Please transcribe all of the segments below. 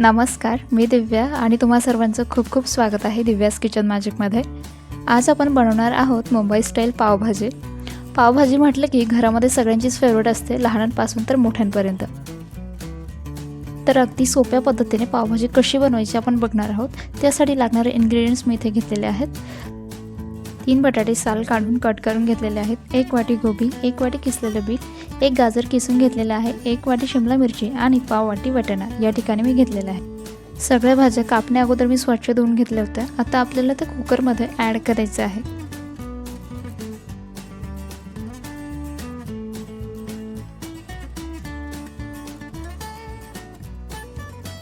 नमस्कार मी दिव्या आणि तुम्हा सर्वांचं खूप खूप स्वागत आहे दिव्यास किचन मॅजिकमध्ये. आज आपण बनवणार आहोत मुंबई स्टाईल पावभाजी. पावभाजी म्हटलं की घरामध्ये सगळ्यांचीच फेवरेट असते लहानांपासून तर मोठ्यांपर्यंत. तर अगदी सोप्या पद्धतीने पावभाजी कशी बनवायची आपण बघणार आहोत. त्यासाठी लागणारे इन्ग्रेडियंट्स मी इथे घेतलेले आहेत. तीन बटाटे साल काढून कट करून घेतलेले आहेत. एक वाटी गोबी एक वाटी किसलेलं बीट एक गाजर किसून घेतलेलं आहे एक वाटी शिमला मिरची आणि पाव वाटी वाटाणा. या ठिकाणी मी घेतलेलं आहे. सगळ्या भाज्या कापण्या अगोदर मी स्वच्छ धुवून घेतल्या होत्या. आता आपल्याला ते कुकरमध्ये ॲड करायचं आहे.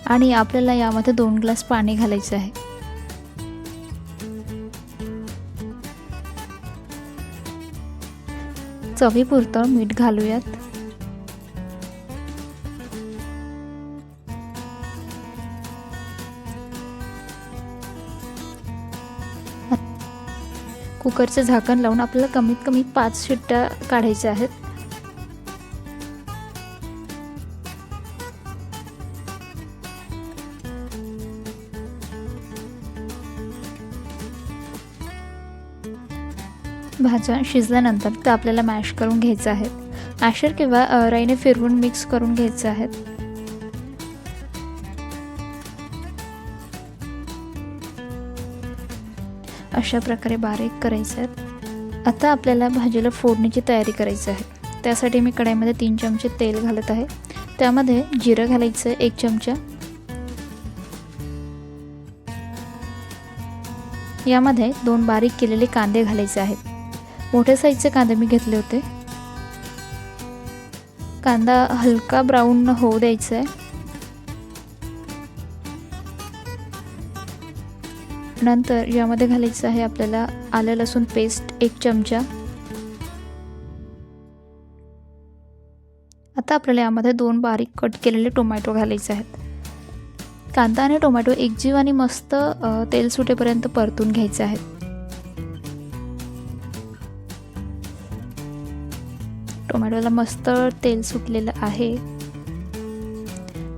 आणि आपल्याला यामध्ये दोन ग्लास पाणी घालायचं आहे. चवीपुरतं मीठ घालूयात. कुकरचं झाकण लावून आपल्याला कमीत कमी पाच शिट्ट्या काढायच्या आहेत. भाज्या शिजल्यानंतर त्या आपल्याला मॅश करून घ्यायचं आहेत. मॅशर किंवा राईने फिरवून मिक्स करून घ्यायचं आहेत. अशा प्रकारे बारीक करायचं आहेत. आता आपल्याला भाजीला फोडणीची तयारी करायची आहे. त्यासाठी मी कढाईमध्ये तीन चमचे तेल घालत आहे. त्यामध्ये जिरं घालायचं एक चमचा. यामध्ये दोन बारीक केलेले कांदे घालायचे आहेत. मोठ्या साईजचे कांदे मी घेतले होते. कांदा हलका ब्राऊन होऊ द्यायचा आहे नंतर यामध्ये घालायचं आहे आपल्याला आलं लसूण पेस्ट एक चमचा. आता आपल्याला यामध्ये दोन बारीक कट केलेले टोमॅटो घालायचे आहेत. कांदा आणि टोमॅटो एकजीव आणि मस्त तेल सुटेपर्यंत परतून घ्यायचे आहेत. टोमॅटोला मस्त तेल सुटलेलं आहे.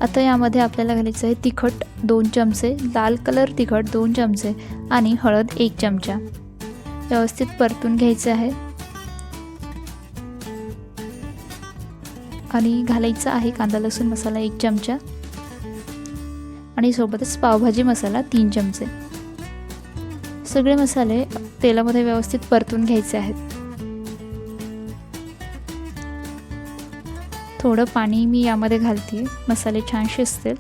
आता यामध्ये आपल्याला घालायचं आहे तिखट दोन चमचे लाल कलर तिखट दोन चमचे आणि हळद एक चमचा. व्यवस्थित परतून घ्यायचं आहे. आणि घालायचा आहे कांदा लसूण मसाला एक चमचा. आणि सोबतच पावभाजी मसाला तीन चमचे. सगळे मसाले तेलामध्ये व्यवस्थित परतून घ्यायचे आहेत. थोडं पाणी मी यामध्ये घालते. मसाले छान शिजतील.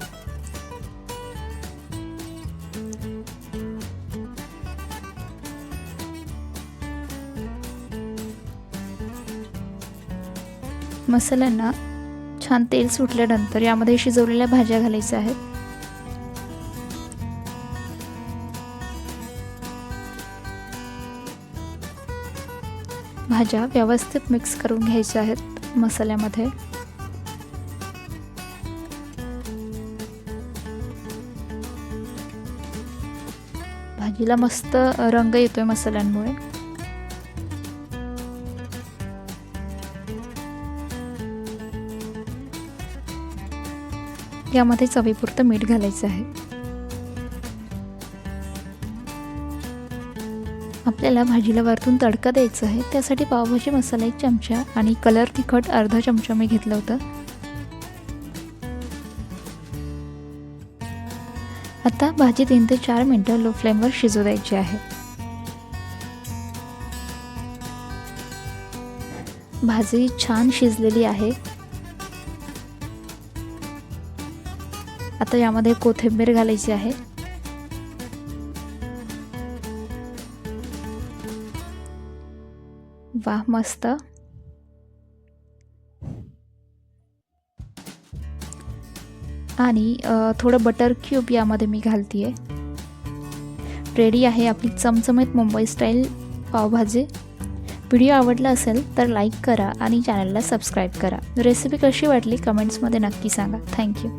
मसाल्यांना छान तेल सुटल्यानंतर यामध्ये शिजवलेल्या भाज्या घालायच्या आहेत. भाज्या व्यवस्थित मिक्स करून घ्यायच्या आहेत मसाल्यामध्ये. भाजीला मस्त रंग येतो आहे मसाल्यांमुळे. यामध्ये चवीपुरतं मीठ घालायचं आहे. आपल्याला भाजीला वरतून तडका द्यायचा आहे त्यासाठी पावभाजी मसाला एक चमचा आणि कलर तिखट अर्धा चमचा मी घेतलं होतं. आता भाजी तीन ते चार मिनटं लो फ्लेमवर शिजू द्यायची आहे. भाजी छान शिजलेली आहे. आता यामध्ये कोथिंबीर घालायची आहे. वाह मस्त. आणि थोडं बटर क्यूब यामध्ये मी घालते आहे रेडी आहे आपली चमचमीत मुंबई स्टाईल पावभाजी. व्हिडिओ आवडला असेल तर लाईक करा आणि चॅनलला सबस्क्राईब करा. रेसिपी कशी वाटली? कमेंट्समध्ये नक्की सांगा. थँक्यू